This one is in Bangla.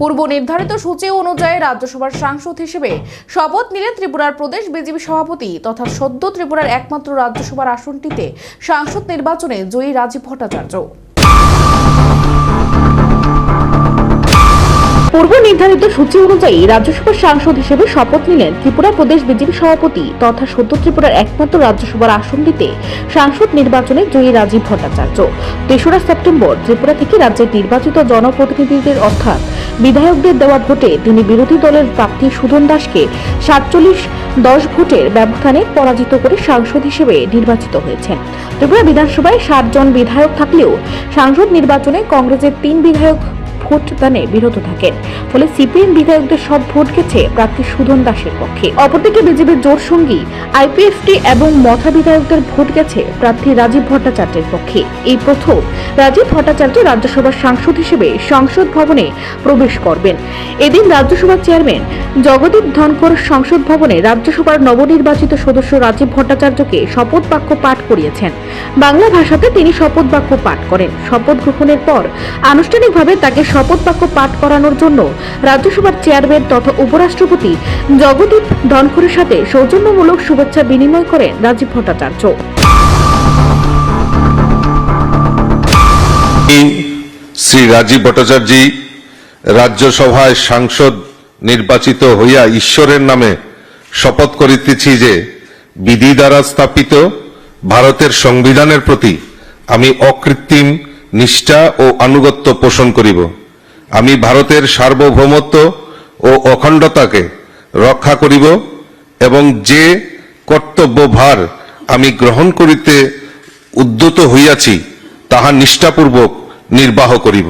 পূর্ব নির্ধারিত সূচি অনুযায়ী রাজ্যসভার সাংসদ হিসেবে শপথ নিলেন ত্রিপুরার প্রদেশ বিজেপি সভাপতি তথা সদ্য ত্রিপুরার একমাত্র রাজ্যসভার আসনটিতে সাংসদ নির্বাচনে জয়ী রাজীব ভট্টাচার্য। পূর্ব নির্ধারিত সূচি অনুযায়ী রাজ্যসভার সাংসদ হিসেবে শপথ নিলেন ত্রিপুরা প্রদেশ বিজেপি সভাপতি তথা সদ্য ত্রিপুরার একমাত্র রাজ্যসভার আসনটিতে সাংসদ নির্বাচনে জয়ী রাজীব ভট্টাচার্য। তেসরা সেপ্টেম্বর ত্রিপুরা থেকে রাজ্যের নির্বাচিত জনপ্রতিনিধিদের অর্থাৎ বিধায়কদের দেওয়া ভোটে তিনি বিরোধী দলের প্রার্থী সুধন দাসকে সাতচল্লিশ দশ ভোটের ব্যবধানে পরাজিত করে সাংসদ হিসেবে নির্বাচিত হয়েছেন। ত্রিপুরা বিধানসভায় সাতজন বিধায়ক থাকলেও সাংসদ নির্বাচনে কংগ্রেসের তিন বিধায়ক ভোট দানে বিরত থাকেন। ফলে সিপিএম বিধায়কদের সব ভোট গেছে প্রার্থী সুধন দাসের পক্ষে। অপরদিকে বিজেপির জোর সঙ্গী, আইপিএফটি এবং মথা বিধায়কদের ভোট গেছে প্রার্থী রাজীব ভট্টাচার্যের পক্ষে। এই প্রথম রাজীব ভট্টাচার্য রাজ্যসভার সাংসদ হিসেবে সংসদ ভবনে প্রবেশ করবেন। এদিন রাজ্যসভার চেয়ারম্যান জগদীপ ধনকর সংসদ ভবনে রাজ্যসভার নবনির্বাচিত সদস্য রাজীব ভট্টাচার্যকে শপথ বাক্য পাঠ করিয়েছেন। বাংলা ভাষাতে তিনি শপথ বাক্য পাঠ করেন। শপথ গ্রহণের পর আনুষ্ঠানিকভাবে তাকে শপথ বাক্য পাঠ করানোর জন্য রাজ্যসভার চেয়ারম্যান তথা উপরাষ্ট্রপতি জগদীপ ধনখড়ের সাথে সৌজন্যমূলক শুভেচ্ছা বিনিময় করেন রাজীব ভট্টাচার্য। শ্রী রাজীব ভট্টাচার্য রাজ্যসভায় সাংসদ নির্বাচিত হইয়া ঈশ্বরের নামে শপথ করিতেছি যে বিধি দ্বারা স্থাপিত ভারতের সংবিধানের প্রতি আমি অকৃত্রিম নিষ্ঠা ও আনুগত্য পোষণ করিব। আমি ভারতের সার্বভৌমত্ব ও অখণ্ডতাকে রক্ষা করিব এবং যে কর্তব্যভার আমি গ্রহণ করিতে উদ্যত হইয়াছি, তাহা নিষ্ঠাপূর্বক নির্বাহ করিব।